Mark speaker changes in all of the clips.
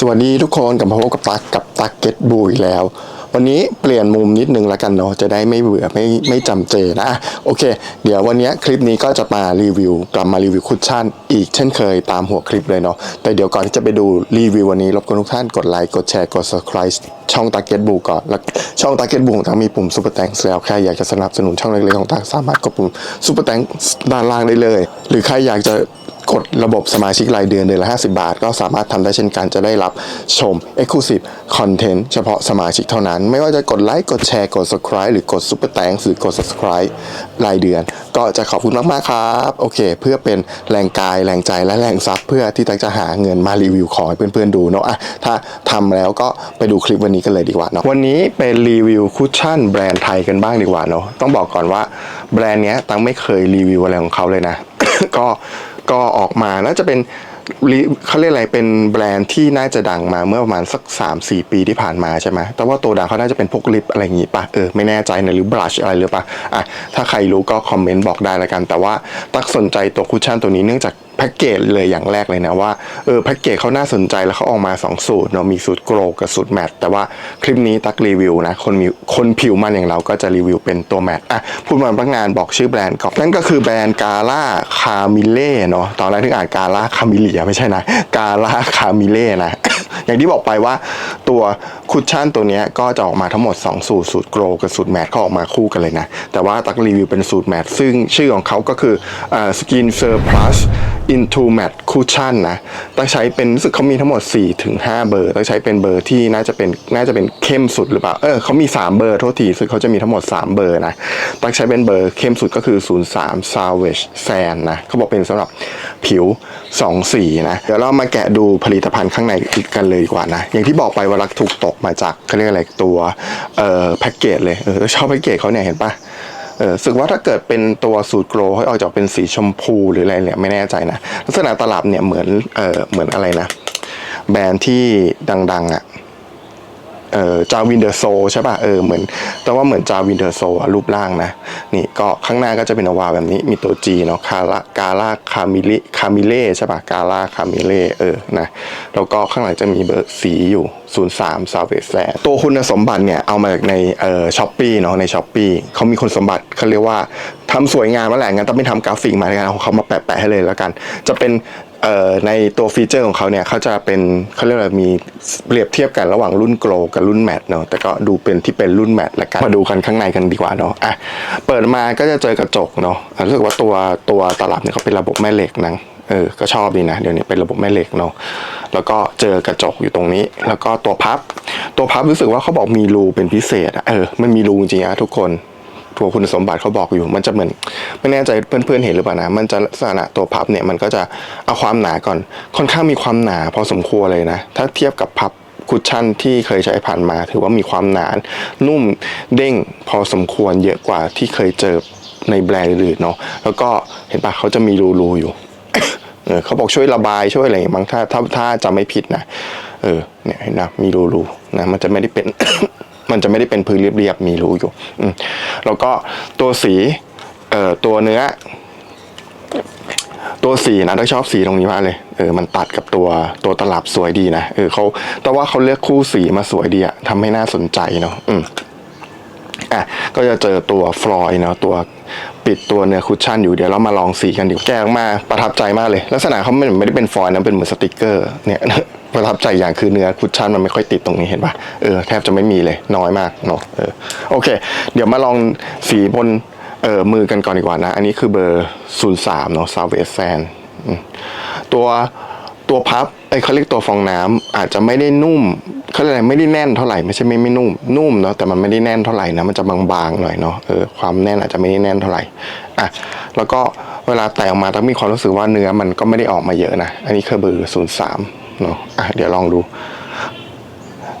Speaker 1: สวัสดีทุกคนกลับมาพบกับตักกับตักเก็ตบูอีกแล้ว วันนี้เปลี่ยนมุมนิดนึงแล้วกันเนาะจะได้ไม่เบื่อไม่ไม่จำเจนะโอเค เดี๋ยววันนี้คลิปนี้ก็จะมารีวิว กลับมารีวิวคุชชั่นอีกเช่นเคยตามหัวคลิปเลยเนาะแต่เดี๋ยวก่อนที่จะไปดูรีวิววันนี้รบกวนทุกท่านกดไลค์กดแชร์กด subscribe ช่องตักเก็ตบูก่อนแล้วช่องตักเก็ตบูของตักมีปุ่มซุปเปอร์แตงแล้วใครอยากจะสนับสนุนช่องเล็กๆของตักสามารถกดปุ่มซุปเปอร์แตงด้านล่างได้เลย หรือใครอยากจะ กดระบบสมาชิกรายเดือนเดือนละ 50 บาท ก็สามารถทำได้เช่นกันจะได้รับชม Exclusive Content เฉพาะสมาชิกเท่านั้น ไม่ว่าจะกดไลค์กดแชร์กด subscribe หรือกด Super t h a n k หรือกด subscribe รายเดือน ก็จะขอบคุณมาก ๆ ครับ โอเค เพื่อเป็นแรงกายแรงใจและแรงทรัพย์ เพื่อที่จะหาเงินมารีวิวของให้เพื่อน ๆ ดูเนาะอะถ้าทำแล้วก็ไปดูคลิปวันนี้กันเลยดีกว่าเนาะวันนี้เป็นรีวิวคุชชั่นแบรนด์ไทยกันบ้างดีกว่าเนาะต้องบอกก่อนว่าแบรนด์เนี้ยตังไม่เคยรีวิวอะไรของเขาเลยนะ ก็ ก็ออกมาน่าจะเป็นเขาเรียกอะไรเป็นแบรนด์ที่น่าจะดังมาเมื่อประมาณสัก 3-4 ปีที่ผ่านมาใช่ไหมแต่ว่าตัวดังเขาน่าจะเป็นพวกลิปอะไรอย่างงี้ปะเออไม่แน่ใจนะหรือบลัชอะไรหรือปะอะถ้าใครรู้ก็คอมเมนต์บอกได้ละกัน แต่ว่าตักสนใจตัวคุชชั่นตัวนี้เนื่องจาก แพ็กเกจเลยอย่างแรกเลยนะว่าเออแพ็กเกจเขาน่าสนใจแล้วเขาออกมา 2 สูตรเนาะมีสูตรโกลกับสูตรแมตแต่ว่าคลิปนี้ตักรีวิวนะคนมีคนผิวมันอย่างเราก็จะรีวิวเป็นตัวแมตอะพูดมาพนักงานบอกชื่อแบรนด์ก่อนนั่นก็คือแบรนด์กาล่าคามิเล่เนาะตอนแรกถึงอ่านกาล่าคามิเลียไม่ใช่นะกาล่าคามิเล่นะอย่างที่บอกไปว่าตัวคุชชั่นตัวนี้ก็จะออกมาทั้งหมด 2 สูตร สูตรโกลกับสูตรแมทเขาออกมาคู่กันเลยนะ แต่ว่าตักรีวิวเป็นสูตรแมทซึ่งชื่อของเขาก็คือสกินเซอร์ plus into matte cushion นะตักใช้เป็นรู้สึกเขามีทั้งหมด 4 ถึง 5 เบอร์ ตักใช้เป็นเบอร์ที่น่าจะเป็นน่าจะเป็นเข้มสุดหรือเปล่า เออเขามี 3 เบอร์โทษทีซึ่งเขาจะมีทั้งหมด 3 เบอร์นะ ตักใช้เป็นเบอร์เข้มสุดก็คือ 03 salvage Sand นะเขาบอกเป็นสำหรับผิว 2 สีนะ เดี๋ยวเรามาแกะดูผลิตภัณฑ์ข้างในอีกันเลยดีกว่านะ อย่างที่บอกไปว่ารักถูกตกมาจากเขาเรียกอะไรตัวเอ่อแพ็กเกจเลยเออชอบแพ็กเกจเขาเนี่ยเห็นปะ เออสึกว่าถ้าเกิดเป็นตัวสูตรโกลให้ออกจากเป็นสีชมพูหรืออะไรเนี่ยไม่แน่ใจนะ ลักษณะตลับเนี่ยเหมือนเออเหมือนอะไรนะ แบรนด์ที่ดังๆอะ่ะ เออจาวินเดอร์โซใช่ป่ะเออเหมือนแต่ว่าเหมือนจาวินเดอร์โซอะรูปร่างนะนี่ก็ข้างหน้าก็จะเป็นอวาแบบนี้มีตัว G เนาะคาร่ากาล่าคามิลิคามิเล่ใช่ป่ะกาล่าคามิเล่เออนะแล้วก็ข้างหลังจะมีเบอร์สีอยู่ 03 s a v a g e ตัวคุณสมบัติเนี่ยเอามาจากในเอ่อช้อปปี้เนาะในช้อปปี้เขามีคุณสมบัติเขาเรียกว่าทำสวยงามมาแหละงั้นต้องไม่ทำกราฟิกมาเลยกันเอาเขามาแปะๆให้เลยแล้วกัน จะเป็นในตัวฟีเจอร์ของเขาเนี่ยเขาจะเป็นเขาเรียกว่ามีเปรียบเทียบกันระหว่างรุ่นโกลกับรุ่นแมทเนาะแต่ก็ดูเป็นที่เป็นรุ่นแมทแล้วกันมาดูกันข้างในกันดีกว่าเนาะอะเปิดมาก็จะเจอกระจกเนาะรู้สึกว่าตัวตัวตลับเนี่ยเขาเป็นระบบแม่เหล็กนะเออก็ชอบดีนะเดี๋ยวนี้เป็นระบบแม่เหล็กเนาะแล้วก็เจอกระจกอยู่ตรงนี้ แล้วก็ตัวพับ ตัวพับรู้สึกว่าเขาบอกมีรูเป็นพิเศษอะเออมันมีรูจริงๆอะทุกคน ตัวคุณสมบัติเขาบอกอยู่ มันจะเหมือนไม่แน่ใจเพื่อนๆเห็นหรือเปล่านะ มันจะลักษณะตัวพับเนี่ยมันก็จะเอาความหนาก่อน ค่อนข้างมีความหนาพอสมควรเลยนะ ถ้าเทียบกับพับคุชชั่นที่เคยใช้ผ่านมา ถือว่ามีความหนา นุ่มเด้งพอสมควรเยอะกว่าที่เคยเจอในแบรนด์อื่นเนาะ แล้วก็เห็นปะเขาจะมีรูๆอยู่เออเขาบอกช่วยระบายช่วยอะไรบางถ้าถ้าถ้าจำไม่ผิดนะ เออ เนี่ยเห็นนะมีรูๆนะ มันจะไม่ได้เป็น มันจะไม่ได้เป็นพื้นเรียบๆมีรูอยู่อืแล้วก็ตัวสีเอ่อตัวเนื้อ ตัวสีนะถ้าชอบสีตรงนี้มากเลยเออมันตัดกับตัวตัวตลับสวยดีนะเออเขาแต่ว่าเขาเลือกคู่สีมาสวยดีอะทำให้น่าสนใจเนาะอืมอะก็จะเจอตัวฟลอยเนาะตัว ปิดตัวเนื้อคุชชั่นอยู่เดี๋ยวเรามาลองสีกันดีกว่าแกะออกมาประทับใจมากเลย ลักษณะเขาไม่ไม่ได้เป็นฟอยนะเป็นเหมือนสติกเกอร์เนี่ยประทับใจอย่างคือเนื้อคุชชั่นมันไม่ค่อยติดตรงนี้เห็นปะเออแทบจะไม่มีเลยน้อยมากเนาะเออโอเค เดี๋ยวมาลองสีบนเออมือกันก่อนดีกว่านะ อันนี้คือเบอร์ 03เนาะซาเวสแซนตัวตัวพับไอเขาเรียกตัวฟองน้ำอาจจะไม่ได้นุ่ม เขาเรียกอะไรไม่ได้แน่นเท่าไหร่ไม่ใช่ไม่ไม่นุ่มนุ่มเนาะแต่มันไม่ได้แน่นเท่าไหร่นะมันจะบางๆหน่อยเนาะเออความแน่นอาจจะไม่ได้แน่นเท่าไหร่อะแล้วก็เวลาแตะออกมาต้องมีความรู้สึกว่าเนื้อมันก็ไม่ได้ออกมาเยอะนะอันนี้คือเบอร์ศูนย์สามเนาะอะเดี๋ยวลองดู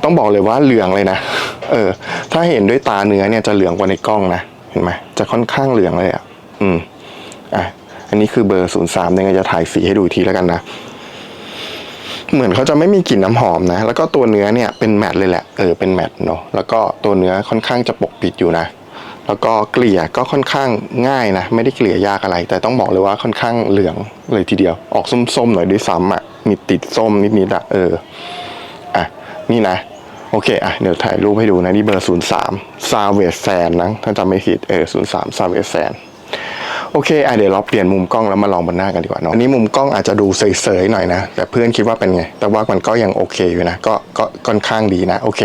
Speaker 1: ต้องบอกเลยว่าเหลืองเลยนะเออ ถ้าเห็นด้วยตาเนื้อเนี่ยจะเหลืองกว่าในกล้องนะเห็นไหมจะค่อนข้างเหลืองเลยอะอืมอะอันนี้คือเบอร์ศูนย์สามเนี่ยจะถ่ายสีให้ดูทีแล้วกันนะ เหมือนเขาจะไม่มีกลิ่นน้ำหอมนะ แล้วก็ตัวเนื้อเนี่ยเป็นแมตต์เลยแหละ เออ เป็นแมตต์เนาะ แล้วก็ตัวเนื้อค่อนข้างจะปกปิดอยู่นะ แล้วก็เกลี่ยก็ค่อนข้างง่ายนะ ไม่ได้เกลี่ยยากอะไร แต่ต้องบอกเลยว่าค่อนข้างเหลืองเลยทีเดียว ออกส้มๆหน่อยด้วยซ้ำอะ มีติดส้มนิดๆอะ เออ อะ นี่นะ โอเค อะ เดี๋ยวถ่ายรูปให้ดูนะ นี่เบอร์ 03 ซาเวสแซนนะ ถ้าจำไม่ผิด เออ03ซาเวสแซน โอเคอะเดี๋ยวเราเปลี่ยนมุมกล้องแล้วมาลองบนหน้ากันดีกว่าเนาะอันนี้มุมกล้องอาจจะดูเสยๆหน่อยนะ แต่เพื่อนคิดว่าเป็นไง แต่ว่ามันก็ยังโอเคอยู่นะ ก็ก็ค่อนข้างดีนะ โอเค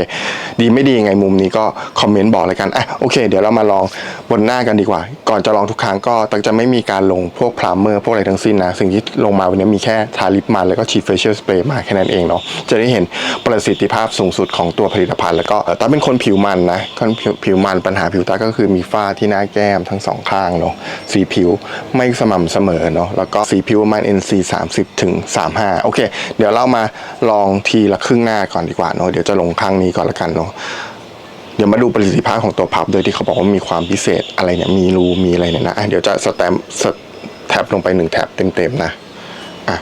Speaker 1: ดีไม่ดียังไงมุมนี้ก็คอมเมนต์บอกเลยกันอะโอเค เดี๋ยวเรามาลองบนหน้ากันดีกว่า ก่อนจะลองทุกครั้งก็ตักจะไม่มีการลงพวกพรามเมอร์พวกอะไรทั้งสิ้นนะ สิ่งที่ลงมาวันนี้มีแค่ทาลิปมันแล้วก็ฉีดเฟเชียลสเปรย์มาแค่นั้นเองเนาะจะได้เห็นประสิทธิภาพสูงสุดของตัวผลิตภัณฑ์ แล้วก็ตาเป็นคนผิวมันนะคนผิวมันปัญหาผิวตาก็คือมีฝ้าที่หน้าแก้มทั้งสองข้างเนาะสีผิวไม่สม่ำเสมอเนาะแล้วก็สีผิวประมาณ NC 30ถึง35 โอเค เดี๋ยวเรามาลองทีละครึ่งหน้าก่อนดีกว่าเนาะเดี๋ยวจะลงข้างนี้ก่อนละกันเนาะเดี๋ยวมาดูประสิทธิภาพของตัวพับโดยที่เขาบอกว่ามีความพิเศษอะไรเนี่ยมีรูมีอะไรเนี่ยนะะเดี๋ยวจะสแตมสแท็บลงไปหนึ่งแท็บเต็มๆนะอะ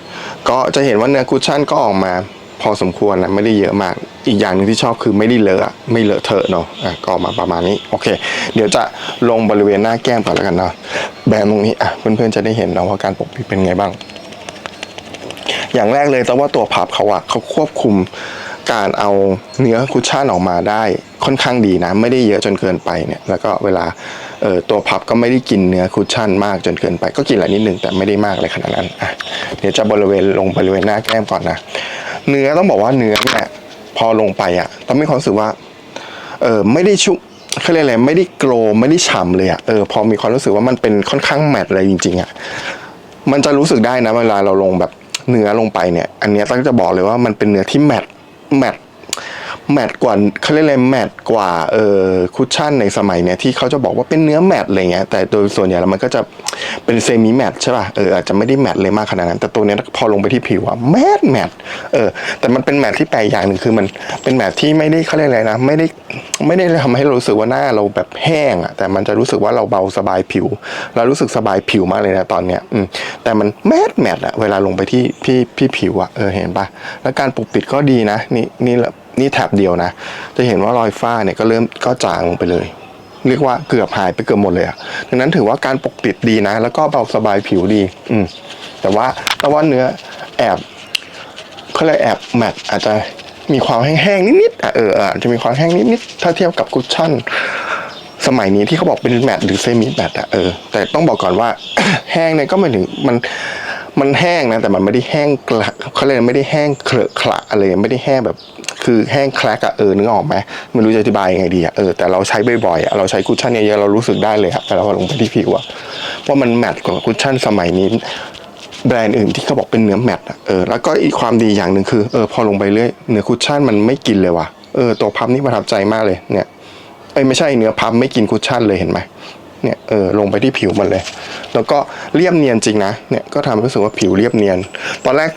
Speaker 1: ก็จะเห็นว่าเนื้อคุชชั่นก็ออกมา พอสมควรนะไม่ได้เยอะมาก อีกอย่างหนึ่งที่ชอบคือไม่ได้เลอะไม่เลอะเทอะเนาะอะก็ออกมาประมาณนี้โอเค เดี๋ยวจะลงบริเวณหน้าแก้มก่อนแล้วกันเนาะแบนตรงนี้อะเพื่อนๆจะได้เห็นเนาะว่าการปกปิดเป็นไงบ้าง อย่างแรกเลยแต่ว่าตัวพับเขาอะเขาควบคุมการเอาเนื้อคุชชั่นออกมาได้ค่อนข้างดีนะ ไม่ได้เยอะจนเกินไปเนี่ยแล้วก็เวลาเออตัวพับก็ไม่ได้กินเนื้อคุชชั่นมากจนเกินไป ก็กินหละนิดนึงแต่ไม่ได้มากอะไรขนาดนั้นอะเดี๋ยวจะบริเวณลงบริเวณหน้าแก้มก่อนนะ เนื้อต้องบอกว่าเนื้อเนี่ยพอลงไปอะต้องมีความรู้สึกว่า เออไม่ได้ชุบเขาเรียกอะไรไม่ได้โกลไม่ได้ฉ่ำเลยอะเออพอมีความรู้สึกว่ามันเป็นค่อนข้างแมตต์เลยจริง ๆอะมันจะรู้สึกได้นะเวลาเราลงแบบเนื้อลงไปเนี่ย อันนี้ตั้งจะบอกเลยว่ามันเป็นเนื้อที่แมตต์แมตต์ แมตต์กว่าเขาเรียกอะไรแมตต์กว่าเออคุชชั่นในสมัยเนี้ยที่เขาจะบอกว่าเป็นเนื้อแมตต์อะไรเงี้ยแต่โดยส่วนใหญ่แล้วมันก็จะเป็นเซมิแมตต์ใช่ป่ะเอออาจจะไม่ได้แมตต์เลยมากขนาดนั้น แต่ตัวเนี้ยพอลงไปที่ผิวอะแมตแมตต์เออแต่มันเป็นแมตต์ที่แปลกอย่างหนึ่งคือมันเป็นแมตต์ที่ไม่ได้เขาเรียกอะไรนะไม่ได้ไม่ได้ทำให้เรารู้สึกว่าหน้าเราแบบแห้งอะแต่มันจะรู้สึกว่าเราเบาสบายผิว เรารู้สึกสบายผิวมากเลยนะตอนเนี้ยอืมแต่มันแมตแมตอะเวลาลงไปที่ที่ที่ผิวอะเออเห็นปะแล้วการปกปิดก็ดีนะนี่นี่ละ นี่แถบเดียวนะ จะเห็นว่ารอยฝ้าเนี่ยก็เริ่มก็จางลงไปเลย เรียกว่าเกือบหายไปเกือบหมดเลยอะดังนั้นถือว่าการปกปิดดีนะ แล้วก็เบาสบายผิวดี อืม แต่ว่าแต่ว่าเนื้อแอบเขาเรียแอบแมตอาจจะมีความแห้งๆนิดๆอะเอออาจจะมีความแห้งนิดๆถ้าเทียบกับคุชชั่นสมัยนี้ที่เขาบอกเป็นแมตต์หรือเซมิแมตต์อะเออแต่ต้องบอกก่อนว่าแห้งเนี่ยก็หมายถึงมัน มันแห้งนะแต่มันไม่ได้แห้งกระเขาเลยกไม่ได้แห้งเคลอะขละอะไรไม่ได้แห้งแบบคือแห้งแคลกอะเออนึกออกไหมไม่รู้จะอธิบายยังไงดีอะเออแต่เราใช้บ่อยๆเราใช้คุชชั่นเยอะๆเรารู้สึกได้เลยอะเวลาเราลงไปที่ผิวอะว่ามันแมตต์กว่าคุชชั่นสมัยนี้แบรนด์อื่นที่เขาบอกเป็นเนื้อแมตต์เออแล้วก็อีกความดีอย่างหนึ่งคือเออพอลงไปเรื่อยเนื้อคุชชั่นมันไม่กินเลยว่ะเออตัวพับนี่ประทับใจมากเลยเนี่ยเอ้ไม่ใช่เนื้อพับไม่กินคุชชั่นเลยเห็นไหมเนี่ยเออลงไปที่ผิวมันเลย แล้วก็เรียบเนียนจริงนะเนี่ยก็ทำให้รู้สึกว่าผิวเรียบเนียน ตอนแรก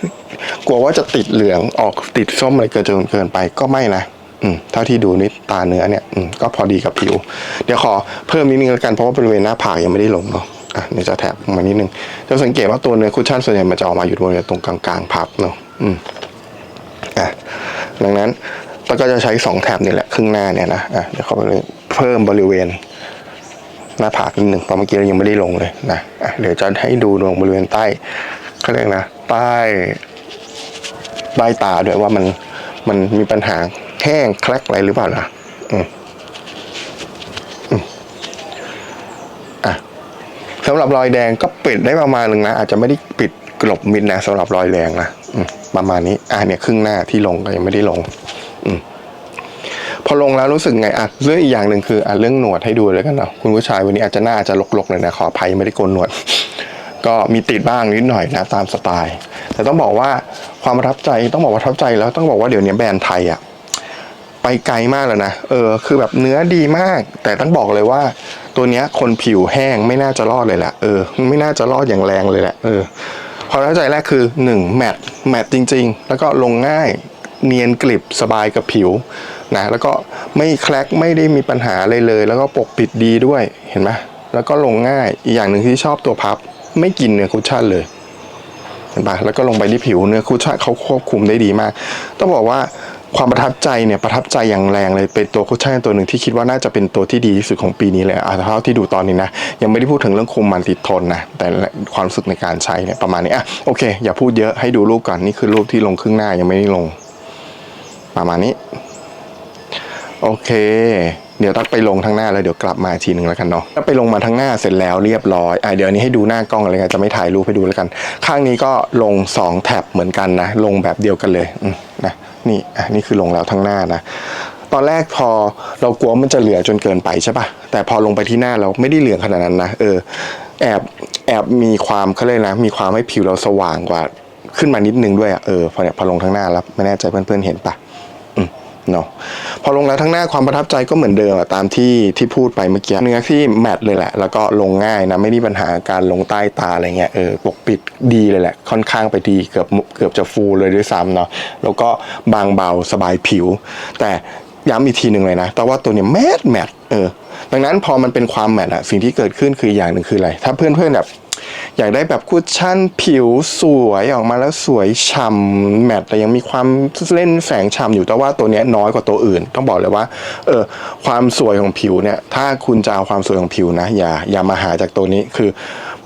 Speaker 1: กลัวว่าจะติดเหลืองออกติดส้มอะไรเกินจนเกินไปก็ไม่นะอืมเท่าที่ดูนี่ตาเนื้อเนี่ยอืมก็พอดีกับผิว เดี๋ยวขอเพิ่มนิดนึงแล้วกันเพราะว่าบริเวณหน้าผากยังไม่ได้ลงเนาะอะเดี๋ยวจะแถบมานิดนึงจะสังเกตว่าตัวเนื้อคุชชั่นส่วนใหญ่มันจะออกมาอยู่บริเวณตรงกลางๆพับเนาะอืมอะดังนั้นเราก็จะใช้สองแถบนี่แหละครึ่งหน้าเนี่ยนะอะเดี๋ยวเขาไปเลยเพิ่มบริเวณ หน้าผากนิดหนึ่งเพราะเมื่อกี้เรายังไม่ได้ลงเลยนะะเดี๋ยวจะให้ดูลงบริเวณใต้เขาเรียกนะใต้ใต้ตาด้วยว่ามันมันมีปัญหาแห้งแคลกอะไรหรือเปล่าล่ะอืมอืมอะสำหรับรอยแดงก็ปิดได้ประมาณหนึ่งนะ อาจจะไม่ได้ปิดกลบมิดนะสำหรับรอยแดงนะประมาณนี้ อะเนี่ยครึ่งหน้าที่ลงก็ยังไม่ได้ลง อืม พอลงแล้วรู้สึกไงอะเรื่องอีกอย่างหนึ่งคืออะเรื่องหนวดให้ดูเลยกันเนาะคุณผู้ชายวันนี้อาจจะหน้าอาจจะลกๆเลยนะขออภัยไม่ได้โกนหนวด ก็มีติดบ้างนิดหน่อยนะตามสไตล์ แต่ต้องบอกว่าความประทับใจต้องบอกว่าประทับใจแล้วต้องบอกว่าเดี๋ยวนี้แบรนด์ไทยอะไปไกลมากแล้วนะ เออ คือแบบเนื้อดีมาก แต่ต้องบอกเลยว่า ตัวเนี้ยคนผิวแห้งไม่น่าจะรอดเลยแหละ เออ ไม่น่าจะรอดอย่างแรงเลยแหละ เออ ความรับใจแรกคือหนึ่งแมตต์แมตต์จริง ๆ แล้วก็ลงง่าย เนียนกริบสบายกับผิว นะแล้วก็ไม่แคลกไม่ได้มีปัญหาเลยเลย แล้วก็ปกปิดดีด้วยเห็นไหมแล้วก็ลงง่ายอีกอย่างหนึ่งที่ชอบตัวพับ ไม่กินเนื้อคุชชั่นเลยเห็นปะแล้วก็ลงไปที่ผิวเนื้อคุชชั่นเขาควบคุมได้ดีมาก ต้องบอกว่าความประทับใจเนี่ยประทับใจอย่างแรงเลยเป็นตัวคุชชั่นตัวหนึ่งที่คิดว่าน่าจะเป็นตัวที่ดีที่สุดของปีนี้เลยอะเท่าที่ดูตอนนี้นะ ยังไม่ได้พูดถึงเรื่องคุมมันติดทนนะ แต่ความรู้สึกในการใช้เนี่ยประมาณนี้อะโอเค อย่าพูดเยอะให้ดูรูปก่อนนี่คือรูปที่ลงครึ่งหน้ายังไม่ได้ลง ประมาณนี้ โอเค เดี๋ยวตักไปลงทั้งหน้าแล้วเดี๋ยวกลับมาทีหนึ่งแล้วกันเนาะถ้าไปลงมาทั้งหน้าเสร็จแล้วเรียบร้อยอะเดี๋ยวนี้ให้ดูหน้ากล้องอะไรกันจะไม่ถ่ายรูปให้ดูแล้วกัน ข้างนี้ก็ลงสองแท็บเหมือนกันนะ ลงแบบเดียวกันเลยนะนี่อะนี่คือลงแล้วทั้งหน้านะตอนแรกพอเรากลัวมันจะเหลือจนเกินไปใช่ปะแต่พอลงไปที่หน้าเราไม่ได้เหลืองขนาดนั้นนะเออแอบแอบมีความเขาเลยนะ มีความให้ผิวเราสว่างกว่า ขึ้นมานิดนึงด้วยอะเออพอเนี่ยพอลงทั้งหน้าแล้วไม่แน่ใจเพื่อนๆเห็นปะ เนาะพอลงแล้วทั้งหน้าความประทับใจก็เหมือนเดิมอะตามที่ที่พูดไปเมื่อกี้เนื้อที่แมตต์เลยแหละ แล้วก็ลงง่ายนะไม่มีปัญหาการลงใต้ตาอะไรเงี้ยเออปกปิดดีเลยแหละ ค่อนข้างไปดีเกือบเกือบจะฟูเลยด้วยซ้ำเนาะแล้วก็บางเบาสบายผิว แต่ย้ำอีกทีหนึ่งเลยนะ แต่ว่าตัวเนี้ยแมตต์แมตต์เออดังนั้นพอมันเป็นความแมตต์อะสิ่งที่เกิดขึ้นคืออย่างหนึ่งคืออะไร ถ้าเพื่อนๆแบบ อยากได้แบบคุชชั่นผิวสวยออกมาแล้วสวยฉ่ำแมตแต่ยังมีความเล่นแสงฉ่ำอยู่แต่ว่าตัวนี้น้อยกว่าตัวอื่น ต้องบอกเลยว่าเออความสวยของผิวเนี่ยถ้าคุณจะเอาความสวยของผิวนะอย่าอย่ามาหาจากตัวนี้คือ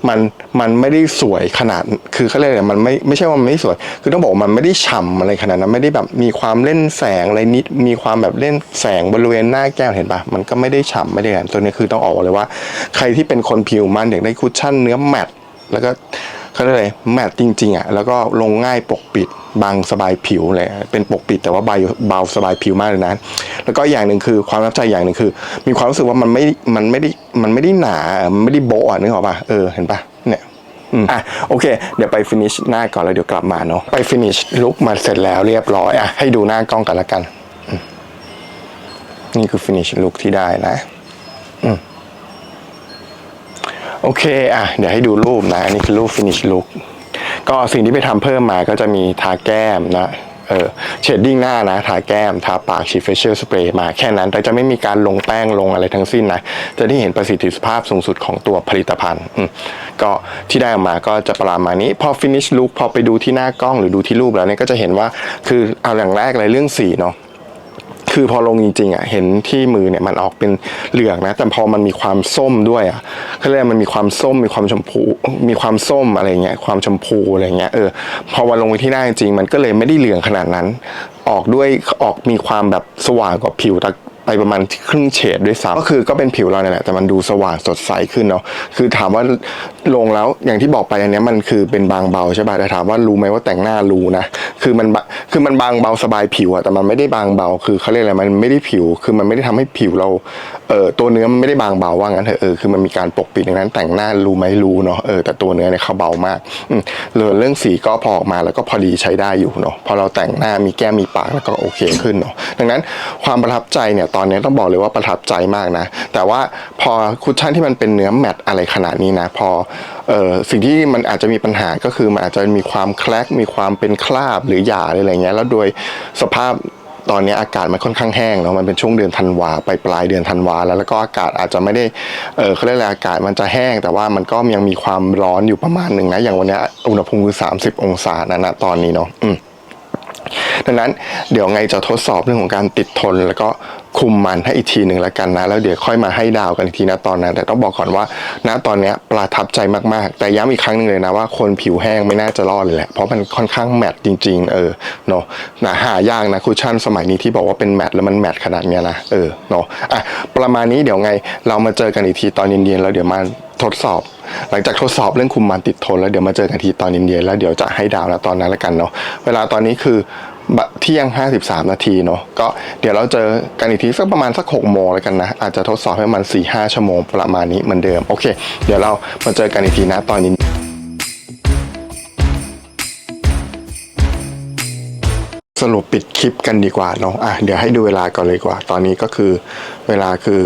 Speaker 1: มันมันไม่ได้สวยขนาดคือเขาเรียกอะไรมันไม่ไม่ใช่ว่ามันไม่สวย คือต้องบอกมันไม่ได้ฉ่ำอะไรขนาดนั้นไม่ได้แบบมีความเล่นแสงอะไรนิดมีความแบบเล่นแสงบริเวณหน้าแก้วเห็นปะมันก็ไม่ได้ฉ่ำไม่ได้อะไรตัวนี้คือต้องออกเลยว่า ใครที่เป็นคนผิวมันอยากได้คุชชั่นเนื้อแมตแล้วก็ เขาเรียกอะไรแมตต์จริงๆอะแล้วก็ลงง่ายปกปิดบางสบายผิวเลยเป็นปกปิดแต่ว่าเบเบาสบายผิวมากเลยนะ แล้วก็อย่างหนึ่งคือความรับใจอย่างหนึ่งคือ มีความรู้สึกว่ามันไม่มันไม่ได้มันไม่ได้หนามันไม่ได้โบะนึกออกป่ะเออเห็นป่ะเนี่ยอะโอเค เดี๋ยวไปฟินิชหน้าก่อนแล้วเดี๋ยวกลับมาเนาะไปฟินิชลุกมาเสร็จแล้วเรียบร้อยอะให้ดูหน้ากล้องกันละกัน นี่คือฟินิชลุกที่ได้นะ โอเคอะเดี๋ยวให้ดูรูปนะ อันนี้คือรูป finish look ก็สิ่งที่ไปทำเพิ่มมาก็จะมีทาแก้มนะเออเชดดิ้งหน้านะ ทาแก้ม ทาปากฉีดเฟเชียลสเปรย์มาแค่นั้น แต่จะไม่มีการลงแป้งลงอะไรทั้งสิ้นนะ จะได้เห็นประสิทธิภาพสูงสุดของตัวผลิตภัณฑ์อืมก็ที่ได้ออกมาก็จะประมาณนี้ พอ finish look พอไปดูที่หน้ากล้องหรือดูที่รูปแล้วเนี่ยก็จะเห็นว่าคือเอาอย่างแรกเลยเรื่องสีเนาะ คือพอลงจริงๆอะเห็นที่มือเนี่ยมันออกเป็นเหลืองนะ แต่พอมันมีความส้มด้วยอะก็เรียกมันมีความส้มมีความชมพูมีความส้มอะไรเงี้ยความชมพูอะไรเงี้ยเออพอวันลงไปที่หน้าจริงมันก็เลยไม่ได้เหลืองขนาดนั้น ออกด้วยออกมีความแบบสว่างกว่าผิวตะ ไปประมาณครึ่งเฉดด้วยซ้ำก็คือก็เป็นผิวเราเนี่ยแหละแต่มันดูสว่างสดใสขึ้นเนาะคือถามว่าลงแล้วอย่างที่บอกไปอันนี้มันคือเป็นบางเบาใช่ป่ะแต่ถามว่ารู้ไหมว่าแต่งหน้ารู้นะคือมันคือมันบางเบาสบายผิวอะแต่มันไม่ได้บางเบา คือเขาเรียกอะไรมันไม่ได้ผิว คือมันไม่ได้ทำให้ผิวเราเออตัวเนื้อมันไม่ได้บางเบาว่างั้นเถอะเออคือมันมีการปกปิดดังนั้นแต่งหน้ารู้ไหมรู้เนาะเออแต่ตัวเนื้อเนี่ยเขาเบามากอืมเลยเรื่องสีก็พอออกมาแล้วก็พอดีใช้ได้อยู่เนาะพอเราแต่งหน้ามีแก้มมีปากแล้วก็โอเคขึ้นเนาะดังนั้นความประทับใจเนี่ยตอนนี้ต้องบอกเลยว่าประทับใจมากนะ แต่ว่าพอคุชชั่นที่มันเป็นเนื้อแมตต์อะไรขนาดนี้นะ พอออสิ่งที่มันอาจจะมีปัญหาก็คือมันอาจจะมีความแคลกมีความเป็นคราบหรือหยาหรืออะไรเงี้ยแล้วโดยสภาพตอนนี้อากาศมันค่อนข้างแห้งเนาะมันเป็นช่วงเดือนธันวาไปปลายเดือนธันวาแล้วแล้วก็อากาศอาจจะไม่ได้เออเขาเรียกอะไรอากาศมันจะแห้ง แต่ว่ามันก็ยังมีความร้อนอยู่ประมาณหนึ่งนะอย่างวันนี้อุณหภูมิคือ30 องศานะนะตอนนี้เนาะอืม ดังนั้นเดี๋ยวไงจะทดสอบเรื่องของการติดทน แล้วก็คุมมันให้อีกทีหนึ่งแล้วกันนะ แล้วเดี๋ยวค่อยมาให้ดาวกันอีกทีนะตอนนั้น แต่ต้องบอกก่อนว่าณตอนนี้ประทับใจมากๆ แต่ย้ำอีกครั้งหนึ่งเลยนะว่าคนผิวแห้งไม่น่าจะรอดเลยแหละ เพราะมันค่อนข้างแมตต์จริง ๆ เออเนาะนะหายากนะคุชชั่นสมัยนี้ที่บอกว่าเป็นแมตต์แล้วมันแมตต์ขนาดเนี้ยนะเออเนาะอะประมาณนี้เดี๋ยวไงเรามาเจอกันอีกทีตอนเย็นๆแล้วเดี๋ยวมา ทดสอบ หลังจากทดสอบเรื่องคุมมันติดทน แล้วเดี๋ยวมาเจอกันทีตอนเย็นๆแล้วเดี๋ยวจะให้ดาวแล้วตอนนั้นล้วกันเนาะเวลาตอนนี้คือเที่ยง 53 นาทีเนาะก็เดี๋ยวเราเจอกันอีกทีสักประมาณสัก6โมงแล้วกันนะ อาจจะทดสอบให้มัน 4-5 ชั่วโมงประมาณนี้เหมือนเดิม โอเค เดี๋ยวเรามาเจอกันอีกทีนะตอนนี้สรุปปิดคลิปกันดีกว่าเนาะอะเดี๋ยวให้ดูเวลาก่อนเลยกว่า ตอนนี้ก็คือเวลาคือ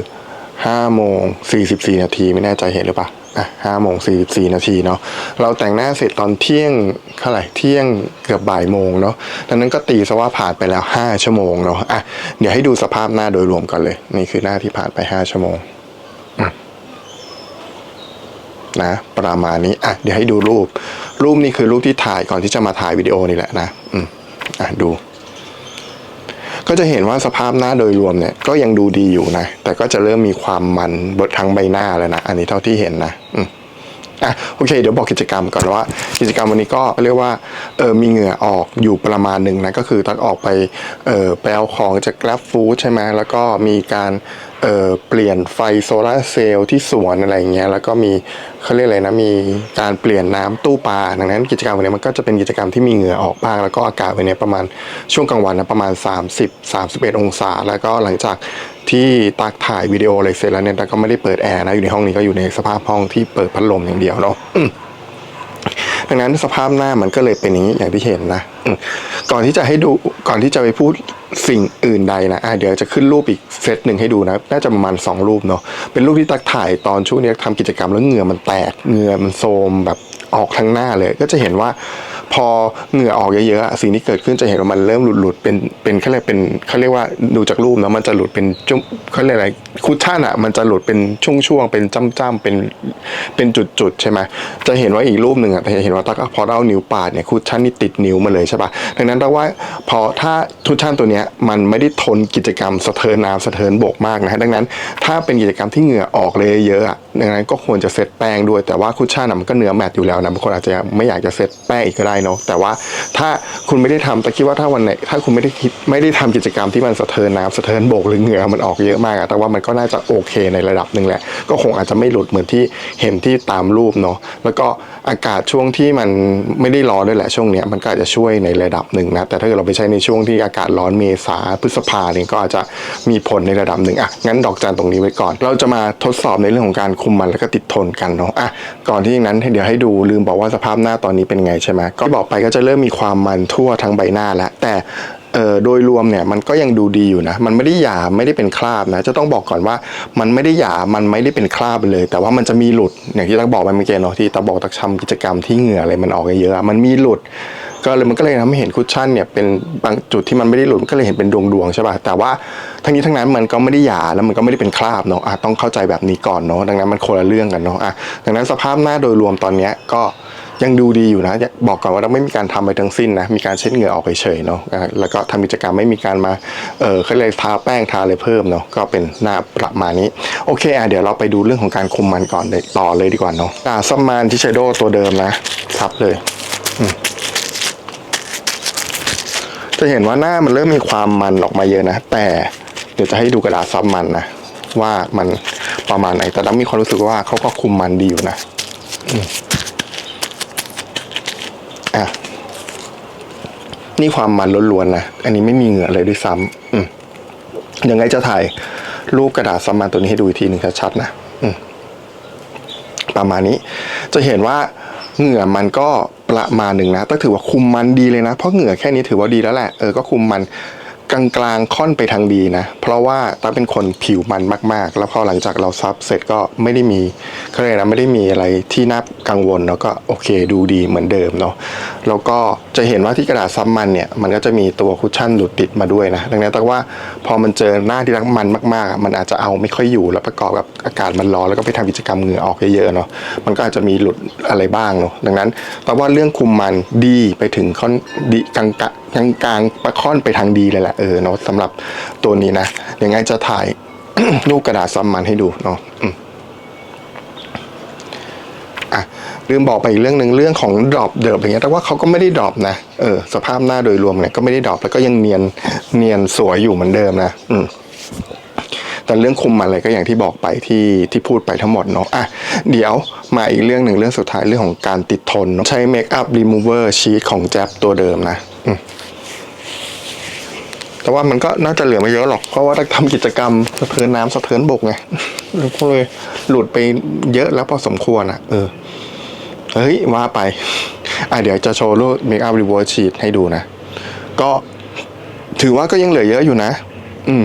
Speaker 1: 5โมง44 นาทีไม่แน่ใจเห็นหรือเปล่าอะ5โมง44 นาทีเนาะเราแต่งหน้าเสร็จตอนเที่ยงเท่าไหร่เที่ยงเกือบบ่ายโมงเนาะดังนั้นก็ตีซะว่าผ่านไปแล้ว 5 ชั่วโมงเนาะอะเดี๋ยวให้ดูสภาพหน้าโดยรวมก่อนเลย นี่คือหน้าที่ผ่านไป 5 ชั่วโมงนะประมาณนี้อะเดี๋ยวให้ดูรูป รูปนี้คือรูปที่ถ่ายก่อนที่จะมาถ่ายวิดีโอนี่แหละนะอืมอะดู ก็จะเห็นว่าสภาพหน้าโดยรวมเนี่ยก็ยังดูดีอยู่นะ แต่ก็จะเริ่มมีความมันบนทั้งใบหน้าแล้วนะ อันนี้เท่าที่เห็นนะอืมอะโอเคเดี๋ยวบอกกิจกรรมก่อนว่า กิจกรรมวันนี้ก็เรียกว่าเออมีเหงื่อออกอยู่ประมาณหนึ่งนะก็คือต้องออกไปเออไปเอาของจาก Grab Food ใช่ไหมแล้วก็มีการ เเปลี่ยนไฟโซลาร์เซลล์ที่สวนอะไรเงี้ยแล้วก็มีเขาเรียกอะไรนะมีการเปลี่ยนน้ำตู้ปลาดังนั้นกิจกรรมวันนี้มันก็จะเป็นกิจกรรมที่มีเหงื่อออกบ้างแล้วก็อากาศวันนี้ประมาณช่วงกลางวันนะประมาณ 30 31 องศา แล้วก็หลังจากที่ตักถ่ายวิดีโออะไรเสร็จแล้วเนี่ยตักก็ไม่ได้เปิดแอร์นะอยู่ในห้องนี้ก็อยู่ในสภาพห้องที่เปิดพัดลมอย่างเดียวเนาะ ดังนั้นสภาพหน้ามันก็เลยเป็นอย่างนี้อย่างที่เห็นนะก่อนที่จะให้ดูก่อนที่จะไปพูดสิ่งอื่นใดนะอะเดี๋ยวจะขึ้นรูปอีกเซตหนึ่งให้ดูนะน่าจะประมาณ 2 รูปเนาะเป็นรูปที่ตักถ่ายตอนช่วงนี้ทำกิจกรรมแล้วเหงื่อมันแตกเหงื่อมันโทมแบบออกทั้งหน้าเลย ก็จะเห็นว่าพอเหงื่อออกเยอะๆสิ่งที่เกิดขึ้นจะเห็นว่ามันเริ่มหลุดๆเป็นเป็นเขาเรียกเป็นเขาเรียกว่าดูจากรูปเนาะมันจะหลุดเป็นจุ้มเขาเรียกอะไรคุชชั่นอะมันจะหลุดเป็นช่วงๆ เป็นจ้ำๆ เป็นเป็นจุดๆ ใช่ไหมจะเห็นว่าอีกรูปหนึ่งอะจะเห็นว่าตักพอเรานิ้วปาดเนี่ยคุชชั่นนี่ติดนิ้วมาเลยใช่ปะดังนั้นตักว่าพอถ้าคุชชั่นตัวเนี้ยมันไม่ได้ทนกิจกรรมสะเทินน้ำสะเทินบกมากนะฮะดังนั้น ถ้าเป็นกิจกรรมที่เหงื่อออกเลยเยอะอะดังนั้นก็ควรจะเซตแป้งด้วยแต่ว่าคุชชั่นอะมันก็เนื้อแมตต์อยู่แล้วนะบางคนอาจจะไม่อยากจะเซตแป้งอีกก็ได้เนาะแต่ว่าถ้าคุณไม่ได้ทำแต่คิดว่าถ้าวันไหนถ้าคุณไม่ได้คิดไม่ได้ทำกิจกรรมที่มันสะเทินน้ำสะเทินบกหรือเหงื่อมันออกเยอะมากอะแต่ว่ามันก็น่าจะโอเคในระดับหนึ่งแหละ ก็คงอาจจะไม่หลุดเหมือนที่เห็นที่ตามรูปเนาะแล้วก็อากาศช่วงที่มันไม่ได้ร้อนด้วยแหละช่วงเนี้ยมันก็อาจจะช่วยในระดับหนึ่งนะแต่ถ้าเกิดเราไปใช้ในช่วงที่อากาศร้อนเมษาพฤษภาเนี่ยก็อาจจะมีผลในระดับหนึ่งอะงั้นดอกจันตรงนี้ไว้ก่อน เราจะมาทดสอบในเรื่องของการคุมมันแล้วก็ติดทนกันเนาะอะก่อนที่นั้นเดี๋ยวให้ดูลืมบอกว่าสภาพหน้าตอนนี้เป็นไงใช่ไหมก็บอกไปก็จะเริ่มมีความมันทั่วทั้งใบหน้าแล้วแต่ โดยรวมเนี่ยมันก็ยังดูดีอยู่นะ มันไม่ได้หยาไม่ได้เป็นคราบนะ จะต้องบอกก่อนว่ามันไม่ได้หยามันไม่ได้เป็นคราบเลย แต่ว่ามันจะมีหลุดอย่างที่ตักบอกไปเมื่อกี้เนาะที่ตักบอกตักทำกิจกรรมที่เหงื่ออะไรมันออกเยอะมันมีหลุดก็เลยมันก็เลยทำให้เห็นคุชชั่นเนี่ยเป็นบางจุดที่มันไม่ได้หลุดก็เลยเห็นเป็นดวงๆใช่ป่ะแต่ว่าทั้งนี้ทั้งนั้นมันก็ไม่ได้หยาแล้วมันก็ไม่ได้เป็นคราบเนาะะต้องเข้าใจแบบนี้ก่อนเนาะดังนั้นมันคนละเรื่องกันเนาะะดังนั้นสภาพหน้าโดยรวมตอนเนี้ยก็ ยังดูดีอยู่นะ บอกก่อนว่าเราไม่มีการทำไปทั้งสิ้นนะ มีการเช็ดเหงื่อออกไปเฉยเนาะแล้วก็ทำกิจกรรมไม่มีการมา เออเขาเรียทาแป้งทาอะไรเพิ่มเนาะก็เป็นหน้าประมาณนี้ โอเคอะเดี๋ยวเราไปดูเรื่องของการคุมมันก่อนเลยต่อเลยดีกว่าเนาะอะซัมมานที่ชโดตัวเดิมนะทับเลยจะเห็นว่าหน้ามันเริ่มมีความมันออกมาเยอะนะ แต่เดี๋ยวจะให้ดูกระดาษซับมันนะว่ามันประมาณไหน แต่ดังมีความรู้สึกว่าเขาก็คุมมันดีอยู่นะ อะ นี่ความมันล้วนๆนะ อันนี้ไม่มีเหงื่อเลยด้วยซ้ำอืมยังไงจะถ่ายรูปกระดาษซับมันตัวนี้ให้ดูอีกทีหนึ่งชัดๆนะอืมประมาณนี้ จะเห็นว่าเหงื่อมันก็ประมาณหนึ่งนะต้องถือว่าคุมมันดีเลยนะ เพราะเหงื่อแค่นี้ถือว่าดีแล้วแหละ เออ ก็คุมมัน กลางๆค่อนไปทางดีนะ เพราะว่าตาเป็นคนผิวมันมาก ๆ แล้วพอหลังจากเราซับเสร็จก็ไม่ได้มีเขาเรียกนะไม่ได้มีอะไรที่น่ากังวลแล้วก็โอเคดูดีเหมือนเดิมเนาะแล้วก็จะเห็นว่าที่กระดาษซับมันเนี่ยมันก็จะมีตัวคุชชั่นหลุดติดมาด้วยนะดังนั้นแต่ว่าพอมันเจอหน้าที่รักมันมากๆ มันอาจจะเอาไม่ค่อยอยู่แล้วประกอบกับอากาศมันร้อนแล้วก็ไปทำกิจกรรมเหงื่อออกเยอะๆเนาะมันก็อาจจะมีหลุดอะไรบ้างเนาะดังนั้นแต่ว่าเรื่องคุมมันดีไปถึงค่อนดีกลาง กลางกลางๆประค่อนไปทางดีเลยแหละเออเนาะสำหรับตัวนี้นะยังไงจะถ่าย รูปกระดาษซับมันให้ดูเนาะอะลืมบอกไปอีกเรื่องหนึ่งเรื่องของดรอปเดิบอย่างเงี้ยแต่ว่าเขาก็ไม่ได้ดรอปนะเออสภาพหน้าโดยรวมเนี่ยก็ไม่ได้ดรอปแล้วก็ยังเนียนเนียนสวยอยู่เหมือนเดิมนะอืมแต่เรื่องคุมมันอะไรก็อย่างที่บอกไปที่ที่พูดไปทั้งหมดเนาะอะเดี๋ยวมาอีกเรื่องหนึ่งเรื่องสุดท้ายเรื่องของการติดทนเนอะใช้เมคอัพรีมูเวอร์ชีทของแจ๊บตัวเดิมนะ แต่ว่ามันก็น่าจะเหลือไม่เยอะหรอก เพราะว่าทำกิจกรรมสะเทินน้ำสะเทินบกไงก็เลยหลุดไปเยอะแล้วพอสมควรอะ เออ เฮ้ยว่าไป อะเดี๋ยวจะโชว์รูปเมคอัพรีเวิร์สชีทให้ดูนะ ก็ถือว่าก็ยังเหลือเยอะอยู่นะ อืม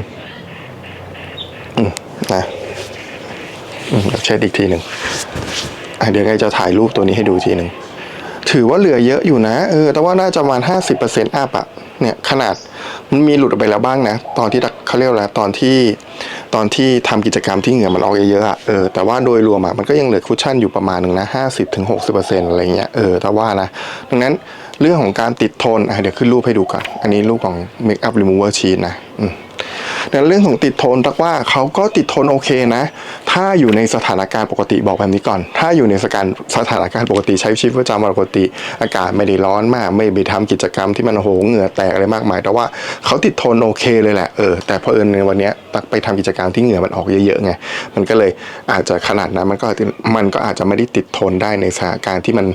Speaker 1: อืม นะอืมเช็ดอีกทีหนึ่งอะเดี๋ยวไงจะถ่ายรูปตัวนี้ให้ดูทีหนึ่ง ถือว่าเหลือเยอะอยู่นะ เออ แต่ว่าน่าจะประมาณห้าสิบเปอร์เซ็นต์อัพอะเนี่ยขนาดมันมีหลุดออกไปแล้วบ้างนะ ตอนที่เขาเรียกอะไรตอนที่ตอนที่ทำกิจกรรมที่เหงื่อมันออกเยอะๆอะเออแต่ว่าโดยรวมอะมันก็ยังเหลือคุชชั่นอยู่ประมาณหนึ่งนะห้าสิบถึงหกสิบเปอร์เซ็นต์อะไรเงี้ยเออแต่ว่านะดังนั้นเรื่องของการติดทนอะเดี๋ยวขึ้นรูปให้ดูก่อน อันนี้รูปของ Makeup Remover Sheet นะอืม ในเรื่องของติดทนตักว่าเขาก็ติดทนโอเคนะ ถ้าอยู่ในสถานการณ์ปกติบอกแบบนี้ก่อน ถ้าอยู่ในสถานสถานการณ์ปกติใช้ชีวิตประจำวันปกติ อากาศไม่ได้ร้อนมาก ไม่ไปทำกิจกรรมที่มันโหเหงื่อแตกอะไรมากมาย แต่ว่าเขาติดทนโอเคเลยแหละเออแต่พอเอิญในวันนี้ตักไปทำกิจกรรมที่เหงื่อมันออกเยอะๆไงมันก็เลยอาจจะขนาดนั้นมันก็มันก็อาจจะไม่ได้ติดทนได้ในสถานการณ์ที่มัน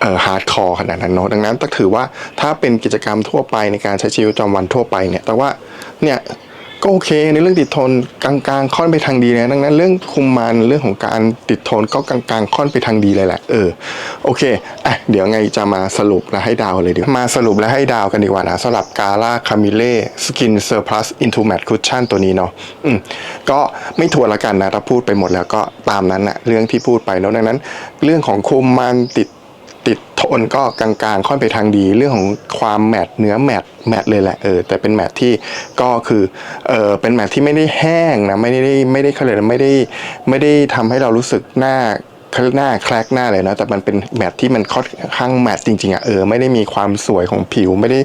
Speaker 1: เอ่อฮาร์ดคอร์ขนาดนั้นเนาะดังนั้นตักถือว่าถ้าเป็นกิจกรรมทั่วไปในการใช้ชีวิตประจำวันทั่วไปเนี่ยแต่ว่าเนี่ย ก็โอเคในเรื่องติดทนกลางๆ ค่อนไปทางดีเลยดังนั้นเรื่องคุมมันเรื่องของการติดทนก็กลางๆ ค่อนไปทางดีเลยแหละเออโอเคอะเดี๋ยวไงจะมาสรุปและให้ดาวเลยดีกว่ามาสรุปและให้ดาวกันดีกว่านะสำหรับกาล่าคามิเล่สกินเซอร์พลัสอินทูแมทคุชชั่นตัวนี้เนาะอืมก็ไม่ทัวร์ละกันนะถ้าพูดไปหมดแล้วก็ตามนั้นนะเรื่องที่พูดไปเนาะดังนั้น เรื่องของคุมมันติด โทนก็กลางๆ ค่อนไปทางดีเรื่องของความแมทเนื้อแมทแมทเลยแหละเออแต่เป็นแมทที่ก็คือเออเป็นแมทที่ไม่ได้แห้งนะไม่ได้ไม่ได้เขาเลยไม่ได้ไม่ได้ทำให้เรารู้สึกหน้า หน้าแคลกหน้าเลยนะ แต่มันเป็นแมทที่มันค่อนข้างแมทจริงๆอะเออไม่ได้มีความสวยของผิวไม่ได้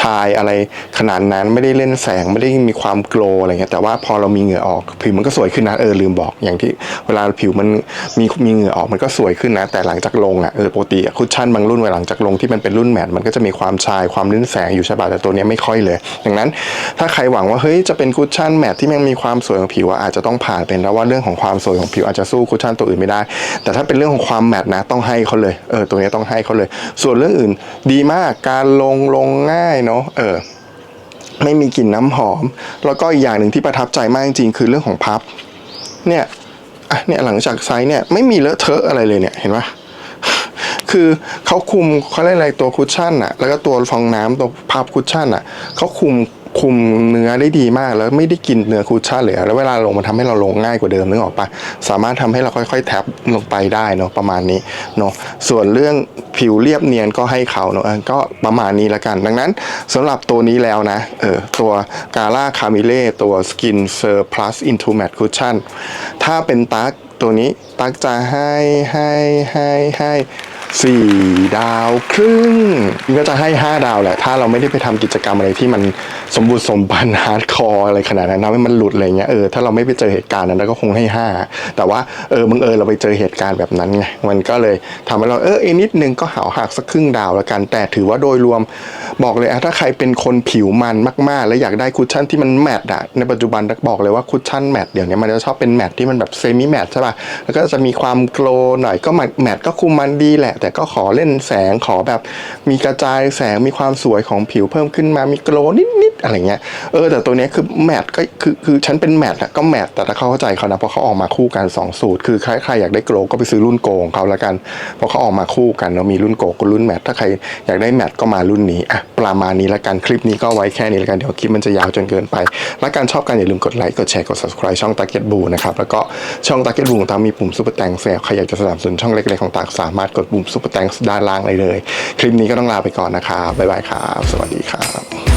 Speaker 1: ชายอะไรขนาดนั้นไม่ได้เล่นแสงไม่ได้มีความโกลอะไรเงี้ยแต่ว่าพอเรามีเหงื่อออกผิวมันก็สวยขึ้นนะเออลืมบอกอย่างที่เวลาผิวมันมีมีเหงื่อออกมันก็สวยขึ้นนะ แต่หลังจากลงอะเออปกติคุชชั่นบางรุ่นเวลาหลังจากลงที่มันเป็นรุ่นแมทมันก็จะมีความชายความเล่นแสงอยู่ใช่ป่ะแต่ตัวนี้ไม่ค่อยเลย ดังนั้นถ้าใครหวังว่าเฮ้ยจะเป็นคุชชั่นแมทที่มันมีความสวยของผิวอะอาจจะต้องผ่านเป็นแล้วว่าเรื่องของความสวยของผิวอาจจะสู้คุชชั่นตัวอื่นไม่ได้แต่ถ้าเป็นเรื่องของความแมทนะต้องให้เขาเลยเออตัวนี้ต้องให้เขาเลย ส่วนเรื่องอื่นดีมากการลงลงง่ายเนาะเออไม่มีกลิ่นน้ำหอม แล้วก็อีกอย่างหนึ่งที่ประทับใจมากจริงๆคือเรื่องของพับ เนี่ยอะเนี่ยหลังจากไซส์เนี่ยไม่มีเลอะเทอะอะไรเลยเนี่ยเห็นปะคือเขาคุมเขาเรียกอะไรตัวคุชชั่นอะแล้วก็ตัวฟองน้ำตัวพับคุชชั่นอะเขาคุม คุมเนื้อได้ดีมาก แล้วไม่ได้กินเนื้อคุชชั่นเลยอแล้วเวลาลงมันทำให้เราลงง่ายกว่าเดิมนึกออกปะสามารถทำให้เราค่อยๆ แท็บลงไปได้เนาะประมาณนี้เนาะส่วนเรื่องผิวเรียบเนียนก็ให้เขาเนาะก็ประมาณนี้ละกัน ดังนั้นสำหรับตัวนี้แล้วนะเออตัวกาล่าคามิเล่ตัว Skin Sur Plus Into Matte Cushion ถ้าเป็นตั๊กตัวนี้ตั๊กจะให้ให้ให้ให้ สี่ดาวครึ่งมันก็จะให้ห้าดาวแหละ ถ้าเราไม่ได้ไปทำกิจกรรมอะไรที่มันสมบูรณ์สมบันฮาร์ดคอร์อะไรขนาดนั้นทำให้มันหลุดอะไรเงี้ยเออถ้าเราไม่ไปเจอเหตุการณ์นั้นเราก็คงให้ห้าแต่ว่าเออบังเอิญเราไปเจอเหตุการณ์แบบนั้นไงมันก็เลยทำให้เราเออเอนิดนึงก็หาหักสักครึ่งดาวแล้วกัน แต่ถือว่าโดยรวมบอกเลยอะถ้าใครเป็นคนผิวมันมาก ๆ แล้วอยากได้คุชชั่นที่มันแมตต์อะในปัจจุบันตักบอกเลยว่าคุชชั่นแมตต์เดี๋ยวนี้มันจะชอบเป็นแมตต์ที่มันแบบเซมิแมตต์ใช่ป่ะแล้วก็จะมีความโกลหน่อยก็แมตต์ก็คุมมันดีแหละแต่ก็ขอเล่นแสงขอแบบมีกระจายแสงมีความสวยของผิวเพิ่มขึ้นมามีโกลนิดๆอะไรเงี้ยเออแต่ตัวนี้คือแมตต์ก็คือคือฉันเป็นแมตต์อะก็แมตต์แต่ถ้าเข้าใจเขานะเพราะเขาออกมาคู่กันสองสูตร คือใครใครอยากได้โกลก็ไปซื้อรุ่นโกงเขาละกันเพราะเขาออกมาคู่กันเนาะมีรุ่นโกกับรุ่นแมตต์ถ้าใครอยากได้แมตต์ก็มารุ่นนี้อะประมาณนี้ละกันคลิปนี้ก็ไว้แค่นี้ละกันเดี๋ยวคลิปมันจะยาวจนเกินไป และการชอบกันอย่าลืมกดไลค์กดแชร์กด subscribe ช่อง Target Blue นะครับแล้วก็ช่อง Target Blue ของตามมีปุ่มซุปเปอร์แตงแสบใครอยากจะสนับสนุนช่องเล็กๆของตากสามารถกดปุ่มซุปเปอร์แตงด้านล่างได้เลย คลิปนี้ก็ต้องลาไปก่อนนะครับบ๊ายบายครับ สวัสดีครับ